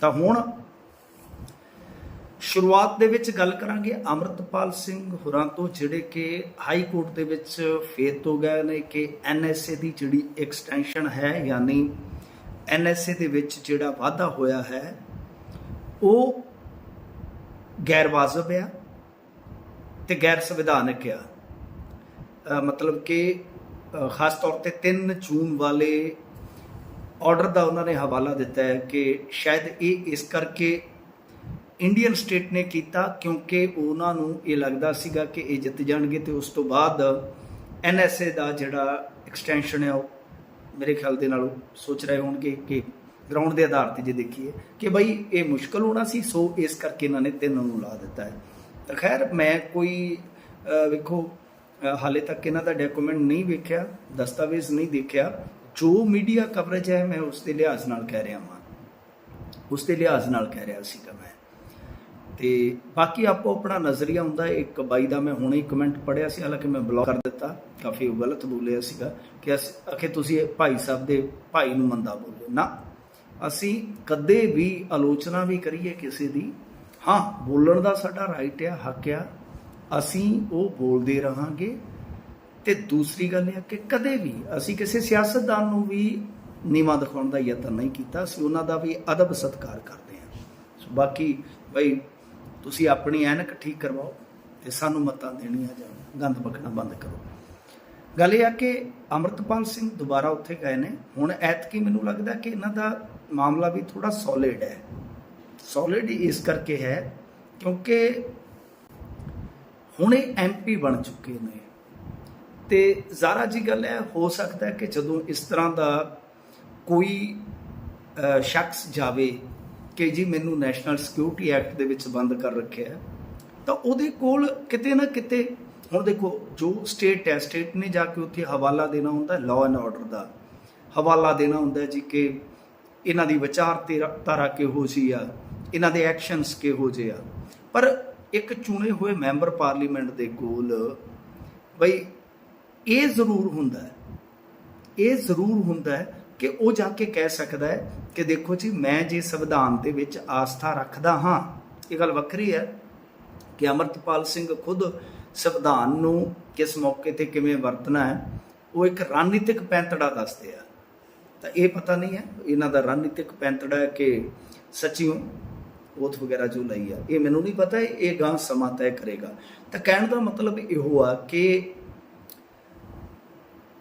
ਤਾਂ ਹੁਣ ਸ਼ੁਰੂਆਤ ਦੇ ਵਿੱਚ ਗੱਲ ਕਰਾਂਗੇ ਅਮਰਤਪਾਲ ਸਿੰਘ ਹੁਰਾਂ ਤੋਂ, ਜਿਹੜੇ ਕਿ ਹਾਈ ਕੋਰਟ ਦੇ ਵਿੱਚ ਫੇਤ ਹੋ ਗਏ ਨੇ ਕਿ ਐਨਐਸਏ ਦੀ ਜਿਹੜੀ ਐਕਸਟੈਂਸ਼ਨ ਹੈ, ਯਾਨੀ ਐਨਐਸਏ ਦੇ ਵਿੱਚ ਜਿਹੜਾ ਵਾਧਾ ਹੋਇਆ ਹੈ, ਉਹ ਗੈਰ ਵਾਜਬ ਆ ਤੇ ਗੈਰ ਸੰਵਿਧਾਨਕ ਆ। ਮਤਲਬ ਕਿ ਖਾਸ ਤੌਰ ਤੇ 3 ਜੂਨ ਵਾਲੇ ਆਰਡਰ ਦਾ ਉਹਨਾਂ ਨੇ ਹਵਾਲਾ ਦਿੱਤਾ ਹੈ ਕਿ ਸ਼ਾਇਦ ਇਹ ਇਸ ਕਰਕੇ ਇੰਡੀਅਨ ਸਟੇਟ ਨੇ ਕੀਤਾ ਕਿਉਂਕਿ ਉਹਨਾਂ ਨੂੰ ਇਹ ਲੱਗਦਾ ਸੀਗਾ ਕਿ ਇਹ ਜਿੱਤ ਜਾਣਗੇ ਤੇ ਉਸ ਤੋਂ ਬਾਅਦ ਐਨਐਸਏ ਦਾ ਜਿਹੜਾ ਐਕਸਟੈਂਸ਼ਨ ਹੈ ਉਹ ਮੇਰੇ ਖਿਆਲ ਦੇ ਨਾਲ ਉਹ ਸੋਚ ਰਹੇ ਹੋਣਗੇ ਕਿ ਗਰਾਊਂਡ ਦੇ ਆਧਾਰ ਤੇ ਜੇ ਦੇਖੀਏ ਕਿ ਬਈ ਇਹ ਮੁਸ਼ਕਲ ਹੋਣਾ ਸੀ, ਸੋ ਇਸ ਕਰਕੇ ਇਹਨਾਂ ਨੇ ਤਿੰਨ ਨੂੰ ਲਾ ਦਿੱਤਾ ਹੈ। ਤਾਂ ਖੈਰ, ਮੈਂ ਕੋਈ ਵੇਖੋ ਹਾਲੇ ਤੱਕ ਇਹਨਾਂ ਦਾ ਡਾਕੂਮੈਂਟ ਨਹੀਂ ਵੇਖਿਆ, ਦਸਤਾਵੇਜ਼ ਨਹੀਂ ਦੇਖਿਆ ਜੋ ਮੀਡੀਆ ਕਵਰੇਜ ਹੈ, ਮੈਂ ਉਸ ਦੇ ਲਿਹਾਜ਼ ਨਾਲ ਕਹਿ ਰਿਹਾ ਹਾਂ ਉਸ ਦੇ ਲਿਹਾਜ਼ ਨਾਲ ਕਹਿ ਰਿਹਾ ਸੀਗਾ ਮੈਂ। ਤੇ ਬਾਕੀ ਆਪੋ ਆਪਣਾ ਨਜ਼ਰੀਆ ਹੁੰਦਾ, ਇੱਕ ਬਾਈ ਦਾ ਮੈਂ ਹੁਣੇ ਹੀ ਕਮੈਂਟ ਪੜਿਆ ਸੀ, ਹਾਲਾਂਕਿ ਮੈਂ ਬਲੌਕ ਕਰ ਦਿੱਤਾ, ਕਾਫੀ ਉਹ ਗਲਤ ਬੋਲਿਆ ਸੀਗਾ ਕਿ ਅਸ- ਅਖੇ ਤੁਸੀਂ ਭਾਈ ਸਾਹਿਬ ਦੇ ਭਾਈ ਨੂੰ ਮੰਦਾ ਬੋਲੇ ਨਾ, ਅਸੀਂ ਕਦੇ ਵੀ ਆਲੋਚਨਾ ਵੀ ਕਰੀਏ ਕਿਸੇ ਦੀ, ਹਾਂ, ਬੋਲਣ ਦਾ ਸਾਡਾ ਰਾਈਟ ਆ, ਹੱਕ ਆ, ਅਸੀਂ ਉਹ ਬੋਲਦੇ ਰਹਾਂਗੇ ਤੇ ਦੂਸਰੀ ਗੱਲ ਇਹ ਆ ਕਿ ਕਦੇ ਵੀ ਅਸੀਂ ਕਿਸੇ ਸਿਆਸਤਦਾਨ ਨੂੰ ਵੀ ਨੀਵਾਂ ਦਿਖਾਉਣ ਦਾ ਯਤਨ ਨਹੀਂ ਕੀਤਾ, ਅਸੀਂ ਉਹਨਾਂ ਦਾ ਵੀ ਅਦਬ ਸਤਿਕਾਰ ਕਰਦੇ ਹਾਂ। ਸੋ ਬਾਕੀ ਬਈ ਤੁਸੀਂ ਆਪਣੀ ਐਨਕ ਠੀਕ ਕਰਵਾਓ ਤੇ ਸਾਨੂੰ ਮਤਾਂ ਦੇਣੀਆਂ ਜਾਂ ਗੰਦ ਬਕਣਾ ਬੰਦ ਕਰੋ। ਗੱਲ ਇਹ ਆ ਕਿ ਅਮਰਤਪਾਲ ਸਿੰਘ ਦੁਬਾਰਾ ਉੱਥੇ ਗਏ ਨੇ। ਹੁਣ ਐਤਕੀ ਮੈਨੂੰ ਲੱਗਦਾ ਕਿ ਇਹਨਾਂ ਦਾ ਮਾਮਲਾ ਵੀ ਥੋੜਾ ਸੋਲਿਡ ਹੈ। ਸੋਲਿਡ ਇਸ ਕਰਕੇ ਹੈ ਕਿਉਂਕਿ ਹੁਣ ਇਹ ਐਮਪੀ ਬਣ ਚੁੱਕੇ ਨੇ। ਤੇ ਜ਼ਾਰਾ ਜੀ ਗੱਲ ਹੈ ਹੋ ਸਕਦਾ ਕਿ ਜਦੋਂ ਇਸ ਤਰ੍ਹਾਂ ਦਾ ਕੋਈ ਸ਼ਖਸ ਜਾਵੇ ਕਿ ਜੀ ਮੈਨੂੰ ਨੈਸ਼ਨਲ ਸਿਕਿਉਰਿਟੀ ਐਕਟ ਦੇ ਵਿੱਚ ਬੰਦ ਕਰ ਰੱਖਿਆ ਹੈ, ਤਾਂ ਉਹਦੇ ਕੋਲ ਕਿਤੇ ਨਾ ਕਿਤੇ ਹੁਣ ਦੇਖੋ ਜੋ ਸਟੇਟ ਹੈ ਸਟੇਟ ਨੇ ਜਾ ਕੇ ਉੱਥੇ ਹਵਾਲਾ ਦੇਣਾ ਹੁੰਦਾ ਲਾਅ ਐਂਡ ਆਰਡਰ ਦਾ। ਹਵਾਲਾ ਦੇਣਾ ਹੁੰਦਾ ਜੀ ਕਿ ਇਹਨਾਂ ਦੀ ਵਿਚਾਰਧਾਰਾ ਕਿਹੋ ਜਿਹੀ ਆ ਇਹਨਾਂ ਦੇ ਐਕਸ਼ਨਸ ਕਿਹੋ ਜਿਹੇ ਆ। ਪਰ ਇੱਕ ਚੁਣੇ ਹੋਏ ਮੈਂਬਰ ਪਾਰਲੀਮੈਂਟ ਦੇ ਕੋਲ ਬਈ ਇਹ ਜ਼ਰੂਰ ਹੁੰਦਾ ਹੈ। ਇਹ ਜ਼ਰੂਰ ਹੁੰਦਾ ਹੈ ਕਿ ਉਹ ਜਾ ਕੇ ਕਹਿ ਸਕਦਾ ਹੈ ਕਿ ਦੇਖੋ ਜੀ, ਮੈਂ ਜੇ ਸੰਵਿਧਾਨ ਦੇ ਵਿੱਚ ਆਸਥਾ ਰੱਖਦਾ ਹਾਂ, ਇਹ ਗੱਲ ਵੱਖਰੀ ਹੈ ਕਿ ਅਮਰਤਪਾਲ ਸਿੰਘ ਖੁਦ ਸੰਵਿਧਾਨ ਨੂੰ ਕਿਸ ਮੌਕੇ ਤੇ ਕਿਵੇਂ ਵਰਤਣਾ ਹੈ, ਉਹ ਇੱਕ ਰਣਨੀਤਿਕ ਪੈਂਤੜਾ ਦੱਸਦੇ ਆ। ਤਾਂ ਇਹ ਪਤਾ ਨਹੀਂ ਹੈ, ਇਹਨਾਂ ਦਾ ਰਣਨੀਤਿਕ ਪੈਂਤੜਾ ਹੈ ਕਿ ਸੱਚੀਓ ਉਥ ਵਗੈਰਾ ਜੋ ਲਈ ਆ, ਇਹ ਮੈਨੂੰ ਨਹੀਂ ਪਤਾ, ਇਹ ਗਾਂ ਸਮਾਂ ਤੈਅ ਕਰੇਗਾ। ਤਾਂ ਕਹਿਣ ਦਾ ਮਤਲਬ ਇਹੋ ਆ ਕਿ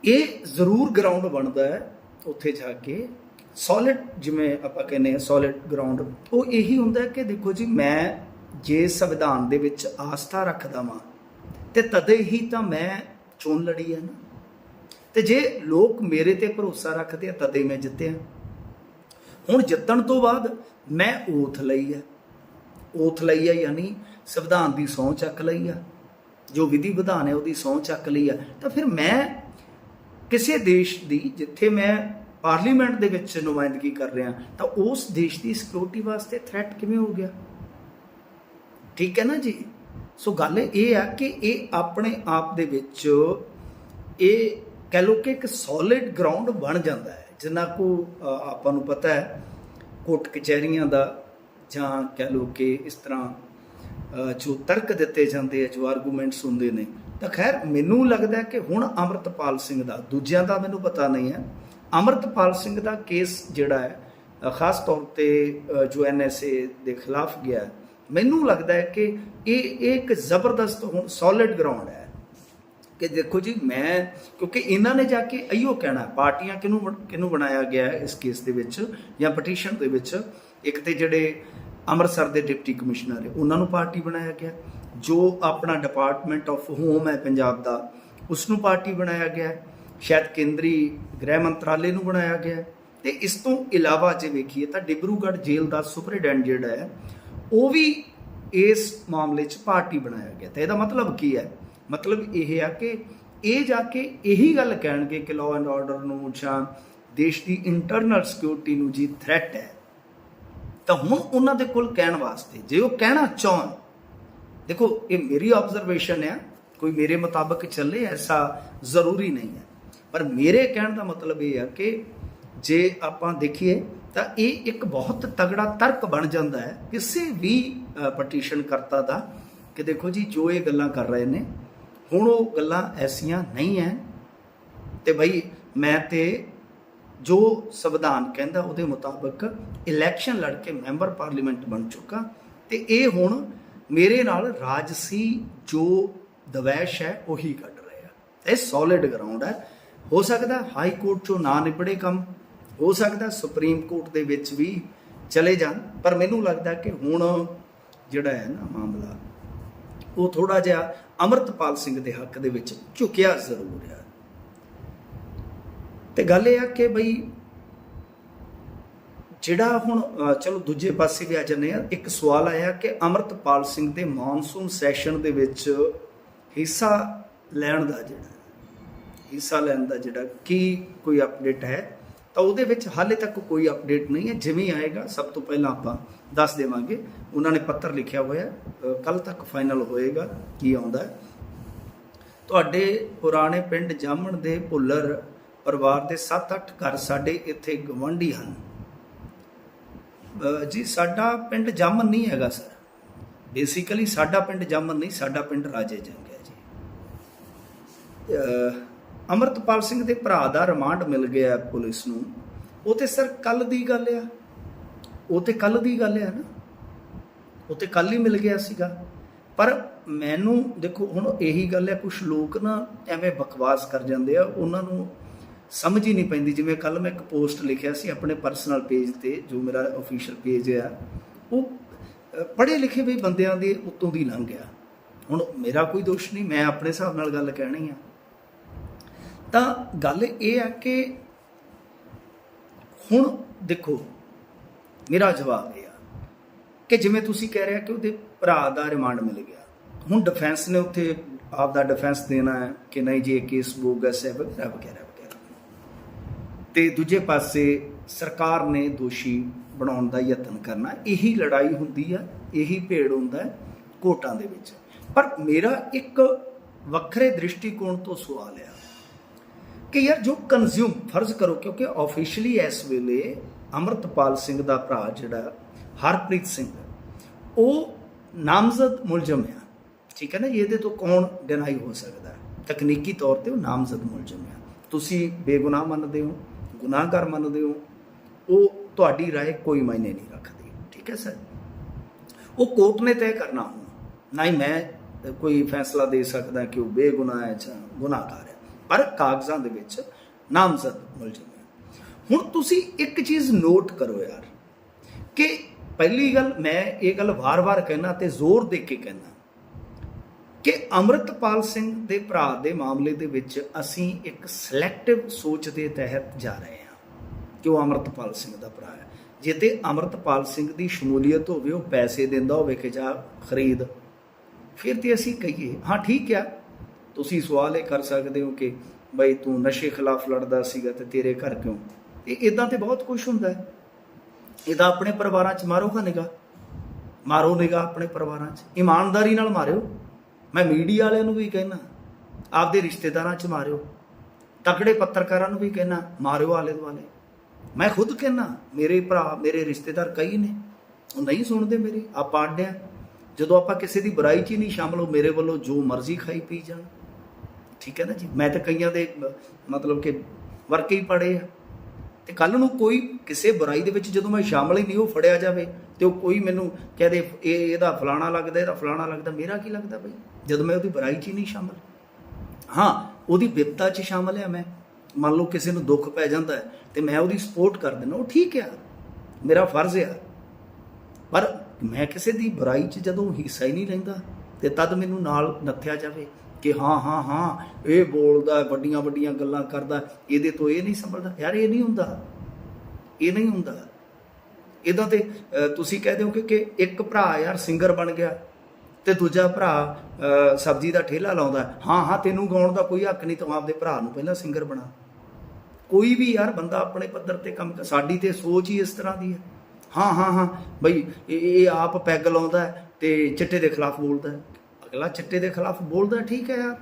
ਇਹ ਜ਼ਰੂਰ ਗਰਾਊਂਡ ਬਣਦਾ ਹੈ ਉੱਥੇ ਜਾ ਕੇ। ਸੋਲਿਡ ਜਿਵੇਂ ਆਪਾਂ ਕਹਿੰਦੇ ਆ ਸੋਲਿਡ ਗਰਾਊਂਡ ਉਹ ਇਹੀ ਹੁੰਦਾ ਕਿ ਦੇਖੋ ਜੀ, ਮੈਂ ਜੇ ਸੰਵਿਧਾਨ ਦੇ ਵਿੱਚ ਆਸਥਾ ਰੱਖਦਾ ਵਾਂ, ਤੇ ਤਦੇ ਹੀ ਤਾਂ ਮੈਂ ਚੋਣ ਲੜੀ ਹੈ ਨਾ। ਤੇ ਜੇ ਲੋਕ ਮੇਰੇ ਤੇ ਭਰੋਸਾ ਰੱਖਦੇ ਆ, ਤਦੇ ਮੈਂ ਜਿੱਤਿਆ। ਹੁਣ ਜਿੱਤਣ ਤੋਂ ਬਾਅਦ ਮੈਂ ਓਥ ਲਈ ਹੈ। ਓਥ ਲਈ ਹੈ ਯਾਨੀ ਸੰਵਿਧਾਨ ਦੀ ਸਹੁੰ ਚੱਕ ਲਈ ਆ। ਜੋ ਵਿਧੀ ਵਿਧਾਨ ਹੈ, ਉਹਦੀ ਸਹੁੰ ਚੱਕ ਲਈ ਆ। ਤਾਂ ਫਿਰ ਮੈਂ ਕਿਸੇ ਦੇਸ਼ ਦੀ ਜਿੱਥੇ ਮੈਂ ਪਾਰਲੀਮੈਂਟ ਦੇ ਵਿੱਚ ਨੁਮਾਇੰਦਗੀ ਕਰ ਰਿਹਾ, ਤਾਂ ਉਸ ਦੇਸ਼ ਦੀ ਸਿਕਿਉਰਿਟੀ ਵਾਸਤੇ ਥ੍ਰੈਟ ਕਿਵੇਂ ਹੋ ਗਿਆ? ਠੀਕ ਹੈ ਨਾ ਜੀ? ਸੋ ਗੱਲ ਇਹ ਆ ਕਿ ਇਹ ਆਪਣੇ ਆਪ ਦੇ ਵਿੱਚ ਇਹ ਕਹਿ ਲੋ ਕਿ ਇੱਕ ਸੋਲਿਡ ਗਰਾਊਂਡ ਬਣ ਜਾਂਦਾ ਹੈ, ਜਿੰਨਾ ਕੋ ਆਪਾਂ ਨੂੰ ਪਤਾ ਹੈ, ਕੋਰਟ ਕਚਹਿਰੀਆਂ ਦਾ, ਜਾਂ ਕਹਿ ਲੋ ਕਿ ਇਸ ਤਰ੍ਹਾਂ ਜੋ ਤਰਕ ਦਿੱਤੇ ਜਾਂਦੇ ਆ, ਜੋ ਆਰਗੂਮੈਂਟਸ ਹੁੰਦੇ ਨੇ ਤਾਂ ਖੈਰ ਮੈਨੂੰ ਲੱਗਦਾ ਕਿ ਹੁਣ ਅਮਰਤਪਾਲ ਸਿੰਘ ਦਾ ਦੂਜਿਆਂ ਦਾ ਮੈਨੂੰ ਪਤਾ ਨਹੀਂ ਹੈ। ਅਮਰਤਪਾਲ ਸਿੰਘ ਦਾ ਕੇਸ ਜਿਹੜਾ ਹੈ ਖਾਸ ਤੌਰ ਤੇ ਅ, ਜੋ ਐਨਐਸਏ ਦੇ ਖਿਲਾਫ ਗਿਆ ਮੈਨੂੰ ਲੱਗਦਾ ਹੈ ਕਿ ਇਹ ਇਹ ਇੱਕ ਜ਼ਬਰਦਸਤ ਹੁਣ ਸੋਲਿਡ ਗਰਾਊਂਡ ਹੈ। ਕਿ ਦੇਖੋ ਜੀ ਮੈਂ ਕਿਉਂਕਿ ਇਹਨਾਂ ਨੇ ਜਾ ਕੇ ਅਈਓ ਕਹਿਣਾ ਪਾਰਟੀਆਂ ਕਿਹਨੂੰ ਬਣ- ਕਿਹਨੂੰ ਬਣਾਇਆ ਗਿਆ ਇਸ ਕੇਸ ਦੇ ਵਿੱਚ ਜਾਂ ਪਟੀਸ਼ਨ ਦੇ ਵਿੱਚ? ਇੱਕ ਤੇ ਜਿਹੜੇ ਅੰਮ੍ਰਿਤਸਰ ਦੇ ਡਿਪਟੀ ਕਮਿਸ਼ਨਰ ਹੈ ਉਹਨਾਂ ਨੂੰ ਪਾਰਟੀ ਬਣਾਇਆ ਗਿਆ। ਜੋ ਆਪਣਾ ਡਿਪਾਰਟਮੈਂਟ ਆਫ ਹੋਮ ਹੈ ਪੰਜਾਬ ਦਾ ਉਸ ਨੂੰ ਪਾਰਟੀ ਬਣਾਇਆ ਗਿਆ ਹੈ। ਸ਼ਾਇਦ ਕੇਂਦਰੀ ਗ੍ਰਹਿ ਮੰਤਰਾਲੇ ਨੂੰ ਬਣਾਇਆ ਗਿਆ ਹੈ। ਤੇ ਇਸ ਤੋਂ ਇਲਾਵਾ ਜੇ ਵੇਖੀਏ ਤਾਂ ਡਿਬਰੂਗੜ੍ਹ ਜੇਲ੍ਹ ਦਾ ਸੁਪਰਡੈਂਟ ਜਿਹੜਾ ਹੈ, ਉਹ ਵੀ ਇਸ ਮਾਮਲੇ 'ਚ ਪਾਰਟੀ ਬਣਾਇਆ ਗਿਆ ਤਾਂ ਇਹਦਾ ਮਤਲਬ ਕੀ ਹੈ ਮਤਲਬ ਇਹ ਆ ਕਿ ਇਹ ਜਾ ਕੇ ਇਹੀ ਗੱਲ ਕਹਿਣਗੇ ਕਿ ਲਾਅ ਐਂਡ ਆਰਡਰ ਨੂੰ ਜਾਂ ਦੇਸ਼ ਦੀ ਇੰਟਰਨਲ ਸਿਕਿਉਰਿਟੀ ਨੂੰ ਜੀ ਥ੍ਰੈਟ ਹੈ ਤਾਂ ਹੁਣ ਉਹਨਾਂ ਦੇ ਕੋਲ ਕਹਿਣ ਵਾਸਤੇ, ਜੇ ਉਹ ਕਹਿਣਾ ਚਾਹਣ ਦੇਖੋ ਇਹ ਮੇਰੀ ਆਬਜ਼ਰਵੇਸ਼ਨ ਹੈ ਕੋਈ ਮੇਰੇ ਮੁਤਾਬਕ ਚੱਲੇ ਐਸਾ ਜ਼ਰੂਰੀ ਨਹੀਂ ਹੈ ਪਰ ਮੇਰੇ ਕਹਿਣ ਦਾ ਮਤਲਬ ਇਹ ਹੈ ਕਿ ਜੇ ਆਪਾਂ ਦੇਖੀਏ ਤਾਂ ਇਹ ਇੱਕ ਬਹੁਤ ਤਗੜਾ ਤਰਕ ਬਣ ਜਾਂਦਾ ਹੈ ਕਿਸੇ ਵੀ ਪਟੀਸ਼ਨ ਕਰਤਾ ਦਾ ਕਿ ਦੇਖੋ ਜੀ ਜੋ ਇਹ ਗੱਲਾਂ ਕਰ ਰਹੇ ਨੇ ਹੁਣ ਉਹ ਗੱਲਾਂ ਐਸੀਆਂ ਨਹੀਂ ਹੈ ਤੇ ਬਈ ਮੈਂ ਤੇ ਜੋ ਸੰਵਿਧਾਨ ਕਹਿੰਦਾ ਉਹਦੇ ਮੁਤਾਬਕ ਇਲੈਕਸ਼ਨ ਲੜ ਕੇ ਮੈਂਬਰ ਪਾਰਲੀਮੈਂਟ ਬਣ ਚੁੱਕਾ ਤੇ ਇਹ ਹੁਣ ਮੇਰੇ ਨਾਲ ਰਾਜਸੀ ਜੋ ਦਵੈਸ਼ ਹੈ, ਉਹੀ ਕੱਢ ਰਹੇ ਆ ਇਹ ਸੋਲਿਡ ਗਰਾਊਂਡ ਹੈ। ਹੋ ਸਕਦਾ ਹਾਈ ਕੋਰਟ ਚੋਂ ਨਾ ਨਿਬੜੇ ਕੰਮ। ਹੋ ਸਕਦਾ ਸੁਪਰੀਮ ਕੋਰਟ ਦੇ ਵਿੱਚ ਵੀ ਚਲੇ ਜਾਣ। ਪਰ ਮੈਨੂੰ ਲੱਗਦਾ ਕਿ ਹੁਣ ਜਿਹੜਾ ਹੈ ਨਾ ਮਾਮਲਾ, ਉਹ ਥੋੜਾ ਜਿਹਾ ਅਮਰਤਪਾਲ ਸਿੰਘ ਦੇ ਹੱਕ ਦੇ ਵਿੱਚ ਝੁਕਿਆ ਜ਼ਰੂਰ ਹੈ। ਤੇ ਗੱਲ ਇਹ ਆ ਕਿ ਬਈ ਜਿਹੜਾ ਹੁਣ ਚਲੋ ਦੂਜੇ ਪਾਸੇ ਵੀ ਆ ਜੰਨੇ ਆ ਇੱਕ ਸਵਾਲ ਆਇਆ ਕਿ ਅਮਰਤਪਾਲ ਸਿੰਘ ਦੇ ਮੌਨਸੂਨ ਸੈਸ਼ਨ ਦੇ ਵਿੱਚ ਹਿੱਸਾ ਲੈਣ ਦਾ ਜਿਹੜਾ, ਹਿੱਸਾ ਲੈਣ ਦਾ ਜਿਹੜਾ ਕੀ ਕੋਈ ਅਪਡੇਟ ਹੈ? ਤਾਂ ਉਹਦੇ ਵਿੱਚ ਹਾਲੇ ਤੱਕ ਕੋਈ ਅਪਡੇਟ ਨਹੀਂ ਹੈ, ਜਿਵੇਂ ਆਏਗਾ, ਸਭ ਤੋਂ ਪਹਿਲਾਂ ਆਪਾਂ ਦੱਸ ਦੇਵਾਂਗੇ। ਉਹਨਾਂ ਨੇ ਪੱਤਰ ਲਿਖਿਆ ਹੋਇਆ ਕੱਲ ਤੱਕ ਫਾਈਨਲ ਹੋਏਗਾ, ਕੀ ਆਉਂਦਾ ਹੈ। ਤੁਹਾਡੇ ਪੁਰਾਣੇ ਪਿੰਡ ਜਾਮਣ ਦੇ ਭੁੱਲਰ ਪਰਿਵਾਰ ਦੇ 7-8 ਘਰ ਸਾਡੇ ਇੱਥੇ ਗਵੰਡੀ ਹਨ। ਜੀ, ਸਾਡਾ ਪਿੰਡ ਜਾਮਨ ਨਹੀਂ ਹੈਗਾ, ਸਰ। ਬੇਸਿਕਲੀ ਸਾਡਾ ਪਿੰਡ ਜਾਮਨ ਨਹੀਂ, ਸਾਡਾ ਪਿੰਡ ਰਾਜੇ ਜੰਗ ਹੈ ਜੀ। ਅਹ ਅਮਰਤਪਾਲ ਸਿੰਘ ਦੇ ਭਰਾ ਦਾ ਰਿਮਾਂਡ ਮਿਲ ਗਿਆ ਪੁਲਿਸ ਨੂੰ। ਉਹ ਤੇ ਸਰ ਕੱਲ ਦੀ ਗੱਲ ਆ। ਉਹ ਤੇ ਕੱਲ ਦੀ ਗੱਲ ਆ ਨਾ। ਉਹ ਤੇ ਕੱਲ ਹੀ ਮਿਲ ਗਿਆ ਸੀਗਾ। ਪਰ ਮੈਨੂੰ ਦੇਖੋ, ਹੁਣ ਇਹੀ ਗੱਲ ਹੈ ਕੁਝ ਲੋਕ ਨਾ ਐਵੇਂ ਬਕਵਾਸ ਕਰ ਜਾਂਦੇ ਆ, ਉਹਨਾਂ ਨੂੰ ਸਮਝ ਹੀ ਨਹੀਂ ਪੈਂਦੀ। ਜਿਵੇਂ ਕੱਲ ਮੈਂ ਇੱਕ ਪੋਸਟ ਲਿਖਿਆ ਸੀ ਆਪਣੇ ਪਰਸਨਲ ਪੇਜ ਤੇ, ਜੋ ਮੇਰਾ ਅਫੀਸ਼ੀਅਲ ਪੇਜ ਆ, ਉਹ ਪੜ੍ਹੇ ਲਿਖੇ ਵੀ ਬੰਦਿਆਂ ਦੇ ਉੱਤੋਂ ਦੀ ਲੰਘ ਗਿਆ। ਹੁਣ ਮੇਰਾ ਕੋਈ ਦੋਸ਼ ਨਹੀਂ, ਮੈਂ ਆਪਣੇ ਹਿਸਾਬ ਨਾਲ ਗੱਲ ਕਹਿਣੀ ਆ। ਤਾਂ ਗੱਲ ਇਹ ਆ ਕਿ ਹੁਣ ਦੇਖੋ, ਮੇਰਾ ਜਵਾਬ ਇਹ ਆ ਕਿ ਜਿਵੇਂ ਤੁਸੀਂ ਕਹਿ ਰਹੇ ਕਿ ਉਹਦੇ ਭਰਾ ਦਾ ਰਿਮਾਂਡ ਮਿਲ ਗਿਆ। ਹੁਣ ਡਿਫੈਂਸ ਨੇ ਉੱਥੇ ਆਪ ਦਾ ਡਿਫੈਂਸ ਦੇਣਾ ਹੈ ਕਿ ਨਹੀਂ, ਜੀ ਇਹ ਕੇਸ ਬੋਗਸ ਹੈ ਵਗੈਰਾ ਵਗੈਰਾ ਤੇ ਦੂਜੇ ਪਾਸੇ ਸਰਕਾਰ ਨੇ ਦੋਸ਼ੀ ਬਣਾਉਣ ਦਾ ਯਤਨ ਕਰਨਾ, ਇਹੀ ਲੜਾਈ ਹੁੰਦੀ ਆ, ਇਹੀ ਭੇੜ ਹੁੰਦਾ ਹੈ ਕੋਰਟਾਂ ਦੇ ਵਿੱਚ। ਪਰ ਮੇਰਾ ਇੱਕ ਵੱਖਰੇ ਦ੍ਰਿਸ਼ਟੀਕੋਣ ਤੋਂ ਸਵਾਲ ਆ ਕਿ ਯਾਰ ਜੋ ਕੰਜ਼ਿਊਮ ਫਰਜ਼ ਕਰੋ, ਕਿਉਂਕਿ ਆਫੀਸ਼ੀਅਲੀ ਇਸ ਵੇਲੇ ਅਮਰਤਪਾਲ ਸਿੰਘ ਦਾ ਭਰਾ ਜਿਹੜਾ ਹਰਪ੍ਰੀਤ ਸਿੰਘ, ਉਹ ਨਾਮਜ਼ਦ ਮੁਲਜ਼ਮ ਆ। ਠੀਕ ਹੈ ਨਾ ਇਹਦੇ ਤੋਂ ਕੌਣ ਡਿਨਾਈ ਹੋ ਸਕਦਾ ਤਕਨੀਕੀ ਤੌਰ ਤੇ ਉਹ ਨਾਮਜ਼ਦ ਮੁਲਜ਼ਮ ਆ। ਤੁਸੀਂ ਬੇਗੁਨਾਹ ਮੰਨਦੇ ਹੋ ਗੁਨਾਹਗਰ ਮੰਨਦੇ ਹੋ ਉਹ ਤੁਹਾਡੀ رائے ਕੋਈ ਮਾਇਨੇ ਨਹੀਂ ਰੱਖਦੀ ਠੀਕ ਹੈ ਸਰ ਉਹ ਕੋਰਟ ਨੇ ਤੈਅ ਕਰਨਾ ਹੁਣ ਨਾ ਹੀ ਮੈਂ ਕੋਈ ਫੈਸਲਾ ਦੇ ਸਕਦਾ ਕਿ ਉਹ ਬੇਗੁਨਾਹ ਹੈ ਜਾਂ ਗੁਨਾਹਗਾਰ ਹੈ ਪਰ ਕਾਗਜ਼ਾਂ ਦੇ ਵਿੱਚ ਨਾਮਜ਼ਦ ਮੁਲਜ਼ਮ ਹੈ ਹੁਣ ਤੁਸੀਂ ਇੱਕ ਚੀਜ਼ ਨੋਟ ਕਰੋ ਯਾਰ ਕਿ ਪਹਿਲੀ ਗੱਲ ਮੈਂ ਇਹ ਗੱਲ ਵਾਰ-ਵਾਰ ਕਹਿਣਾ ਤੇ ਜ਼ੋਰ ਦੇ ਕੇ ਕਹਿਣਾ ਕਿ ਅਮਰਤਪਾਲ ਸਿੰਘ ਦੇ ਭਰਾ ਦੇ ਮਾਮਲੇ ਦੇ ਵਿੱਚ ਅਸੀਂ ਇੱਕ ਸਿਲੈਕਟਿਵ ਸੋਚ ਦੇ ਤਹਿਤ ਜਾ ਰਹੇ ਹਾਂ ਕਿ ਉਹ ਅਮਰਤਪਾਲ ਸਿੰਘ ਦਾ ਭਰਾ ਹੈ। ਜੇ ਤੇ ਅਮਰਤਪਾਲ ਸਿੰਘ ਦੀ ਸ਼ਮੂਲੀਅਤ ਹੋਵੇ, ਉਹ ਪੈਸੇ ਦਿੰਦਾ ਹੋਵੇ ਕਿ ਜਾ ਖਰੀਦ। ਫਿਰ ਤੇ ਅਸੀਂ ਕਹੀਏ, ਹਾਂ, ਠੀਕ ਆ, ਤੁਸੀਂ ਸਵਾਲ ਇਹ ਕਰ ਸਕਦੇ ਹੋ ਕਿ ਬਈ ਤੂੰ ਨਸ਼ੇ ਖਿਲਾਫ ਲੜਦਾ ਸੀਗਾ ਤੇ ਤੇਰੇ ਘਰ ਕਿਉਂ? ਇਹ ਇਦਾਂ ਤੇ ਬਹੁਤ ਕੁਝ ਹੁੰਦਾ ਹੈ। ਇਹਦਾ ਆਪਣੇ ਪਰਿਵਾਰਾਂ 'ਚ ਮਾਰੋ ਨਿਗਾ ਮਾਰੋ ਨਿਗਾ ਆਪਣੇ ਪਰਿਵਾਰਾਂ 'ਚ? ਇਮਾਨਦਾਰੀ ਨਾਲ ਮਾਰਿਓ। ਮੈਂ ਮੀਡੀਆ ਵਾਲਿਆਂ ਨੂੰ ਵੀ ਕਹਿਣਾ ਆਪਦੇ ਰਿਸ਼ਤੇਦਾਰਾਂ 'ਚ ਮਾਰਿਓ, ਤਕੜੇ ਪੱਤਰਕਾਰਾਂ ਨੂੰ ਵੀ ਕਹਿਣਾ ਮਾਰਿਓ ਆਲੇ ਦੁਆਲੇ। ਮੈਂ ਖੁਦ ਕਹਿਣਾ ਮੇਰੇ ਭਰਾ, ਮੇਰੇ ਰਿਸ਼ਤੇਦਾਰ ਕਈ ਨੇ, ਉਹ ਨਹੀਂ ਸੁਣਦੇ ਮੇਰੀ ਆਪਾਂ ਆਡਿਆ ਜਦੋਂ ਆਪਾਂ ਕਿਸੇ ਦੀ ਬੁਰਾਈ 'ਚ ਹੀ ਨਹੀਂ ਸ਼ਾਮਲ ਹੋ ਮੇਰੇ ਵੱਲੋਂ ਜੋ ਮਰਜ਼ੀ ਖਾਈ ਪੀ ਜਾਣ। ਠੀਕ ਹੈ ਨਾ ਜੀ? ਮੈਂ ਤਾਂ ਕਈਆਂ ਦੇ ਮਤਲਬ ਕਿ ਵਰਕੇ ਹੀ ਪੜੇ ਆ। ਤੇ ਕੱਲ ਨੂੰ ਕੋਈ ਕਿਸੇ ਬੁਰਾਈ ਦੇ ਵਿੱਚ ਜਦੋਂ ਮੈਂ ਸ਼ਾਮਲ ਹੀ ਨਹੀਂ, ਉਹ ਫੜਿਆ ਜਾਵੇ ਤੇ ਉਹ ਕੋਈ ਮੈਨੂੰ ਕਹਦੇ ਇਹ ਇਹਦਾ ਫਲਾਣਾ ਲੱਗਦਾ, ਇਹਦਾ ਫਲਾਣਾ ਲੱਗਦਾ, ਮੇਰਾ ਕੀ ਲੱਗਦਾ ਬਈ? ਜਦੋਂ ਮੈਂ ਉਹਦੀ ਬੁਰਾਈ 'ਚ ਹੀ ਨਹੀਂ ਸ਼ਾਮਲ। ਹਾਂ, ਉਹਦੀ ਵਿਪਤਾ 'ਚ ਸ਼ਾਮਲ ਆ ਮੈਂ। ਮੰਨ ਲਓ ਕਿਸੇ ਨੂੰ ਦੁੱਖ ਪੈ ਜਾਂਦਾ ਹੈ ਤੇ ਮੈਂ ਉਹਦੀ ਸਪੋਰਟ ਕਰ ਦਿੰਦਾ, ਉਹ ਠੀਕ ਆ ਮੇਰਾ ਫਰਜ਼ ਆ ਪਰ ਮੈਂ ਕਿਸੇ ਦੀ ਬੁਰਾਈ 'ਚ ਜਦੋਂ ਹਿੱਸਾ ਹੀ ਨਹੀਂ ਲੈਂਦਾ ਤੇ ਤਦ ਮੈਨੂੰ ਨਾਲ ਨੱਥਿਆ ਜਾਵੇ। ਕਿ ਹਾਂ ਹਾਂ ਹਾਂ, ਇਹ ਬੋਲਦਾ, ਵੱਡੀਆਂ ਵੱਡੀਆਂ ਗੱਲਾਂ ਕਰਦਾ, ਇਹਦੇ ਤੋਂ ਇਹ ਨਹੀਂ ਸੰਭਲਦਾ। ਯਾਰ, ਇਹ ਨਹੀਂ ਹੁੰਦਾ। ਇਹ ਨਹੀਂ ਹੁੰਦਾ। ਇਹਦਾ ਤੇ ਤੁਸੀਂ ਕਹਿ ਦਿਓ ਕਿ ਇੱਕ ਭਰਾ ਯਾਰ ਸਿੰਗਰ ਬਣ ਗਿਆ ਤੇ ਦੂਜਾ ਭਰਾ ਸਬਜ਼ੀ ਦਾ ਠੇਲਾ ਲਾਉਂਦਾ। ਹਾਂ ਹਾਂ, ਤੈਨੂੰ ਗਾਉਣ ਦਾ ਕੋਈ ਹੱਕ ਨਹੀਂ, ਤੂੰ ਆਪਦੇ ਭਰਾ ਨੂੰ ਪਹਿਲਾਂ ਸਿੰਗਰ ਬਣਾ। ਕੋਈ ਵੀ ਯਾਰ ਬੰਦਾ ਆਪਣੇ ਪੱਧਰ ਤੇ ਕੰਮ ਕਰ, ਸਾਡੀ ਤੇ ਸੋਚ ਹੀ ਇਸ ਤਰ੍ਹਾਂ ਦੀ ਹੈ। ਹਾਂ ਹਾਂ ਹਾਂ, ਬਈ, ਇਹ ਆਪ ਪੈਗ ਲਾਉਂਦਾ ਹੈ ਤੇ ਚਿੱਟੇ ਦੇ ਖਿਲਾਫ ਬੋਲਦਾ ਅਗਲਾ ਚਿੱਟੇ ਦੇ ਖਿਲਾਫ ਬੋਲਦਾ, ਠੀਕ ਹੈ ਯਾਰ।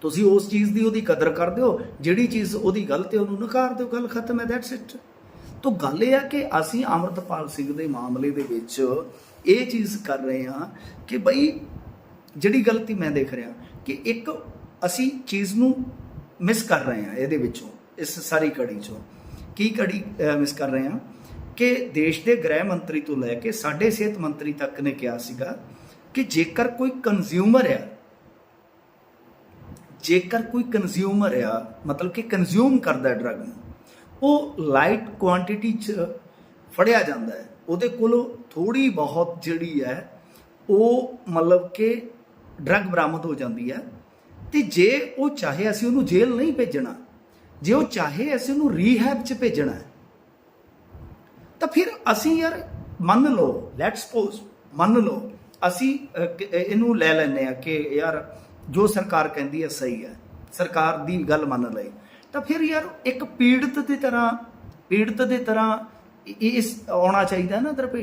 ਤੁਸੀਂ ਉਸ ਚੀਜ਼ ਦੀ ਉਹਦੀ ਕਦਰ ਕਰਦੇ ਹੋ, ਜਿਹੜੀ ਚੀਜ਼ ਉਹਦੀ ਗਲਤ ਹੈ ਉਹਨੂੰ ਨਕਾਰ ਦਿਓ, ਗੱਲ ਖਤਮ ਹੈ ਦੈਟਸ ਇਟ ਤਾਂ ਗੱਲ ਇਹ ਆ ਕਿ ਅਸੀਂ ਅਮਰਤਪਾਲ ਸਿੰਘ ਦੇ ਮਾਮਲੇ ਦੇ ਵਿੱਚ ਇਹ ਚੀਜ਼ ਕਰ ਰਹੇ ਹਾਂ ਕਿ ਬਈ ਜਿਹੜੀ ਗਲਤੀ ਮੈਂ ਦੇਖ ਰਿਹਾ, ਕਿ ਇੱਕ ਅਸੀਂ ਚੀਜ਼ ਨੂੰ ਮਿਸ ਕਰ ਰਹੇ ਹਾਂ ਇਹਦੇ ਵਿੱਚੋਂ, ਇਸ ਸਾਰੀ ਕੜੀ ਚੋਂ। ਕੀ ਕੜੀ ਮਿਸ ਕਰ ਰਹੇ ਹਾਂ? ਕਿ ਦੇਸ਼ ਦੇ ਗ੍ਰਹਿ ਮੰਤਰੀ ਤੋਂ ਲੈ ਕੇ ਸਾਡੇ ਸਿਹਤ ਮੰਤਰੀ ਤੱਕ ਨੇ ਕਿਹਾ ਸੀਗਾ ਕਿ ਜੇਕਰ ਕੋਈ ਕੰਜ਼ਿਊਮਰ ਆ, ਜੇਕਰ ਕੋਈ ਕੰਜ਼ਿਊਮਰ ਆ, ਮਤਲਬ ਕਿ ਕੰਜ਼ਿਊਮ ਕਰਦਾ ਹੈ ਡਰਗ ਨੂੰ, ਉਹ ਲਾਈਟ ਕੁਆਂਟੀਟੀ ਚ ਫੜਿਆ ਜਾਂਦਾ ਹੈ। ਉਹਦੇ ਕੋਲੋਂ ਥੋੜੀ ਬਹੁਤ ਜਿਹੜੀ ਹੈ, ਉਹ ਮਤਲਬ ਕਿ ਡਰੱਗ ਬਰਾਮਦ ਹੋ ਜਾਂਦੀ ਹੈ। ਤੇ ਜੇ ਉਹ ਚਾਹੇ ਅਸੀਂ ਉਹਨੂੰ ਜੇਲ੍ਹ ਨਹੀਂ ਭੇਜਣਾ, ਜੇ ਉਹ ਚਾਹੇ ਅਸੀਂ ਉਹਨੂੰ ਰੀਹੈਬ ਚ ਭੇਜਣਾ ਤਾਂ ਫਿਰ ਅਸੀਂ ਯਾਰ ਮੰਨ ਲਓ ਲੈਟਸ ਸਪੋਜ਼ ਮੰਨ ਲਓ ਅਸੀਂ ਇਹਨੂੰ ਲੈ ਲੈਨੇ ਆ ਕਿ ਯਾਰ ਜੋ ਸਰਕਾਰ ਕਹਿੰਦੀ ਹੈ ਸਹੀ ਹੈ, ਸਰਕਾਰ ਦੀ ਗੱਲ ਮੰਨ ਲਈ ਤਾਂ ਫਿਰ ਯਾਰ ਇੱਕ ਪੀੜਤ ਦੀ ਤਰ੍ਹਾਂ, ਪੀੜਤ ਦੀ ਤਰ੍ਹਾਂ ਇਸ ਆਉਣਾ ਚਾਹੀਦਾ ਨਾ ਦਰਪੇ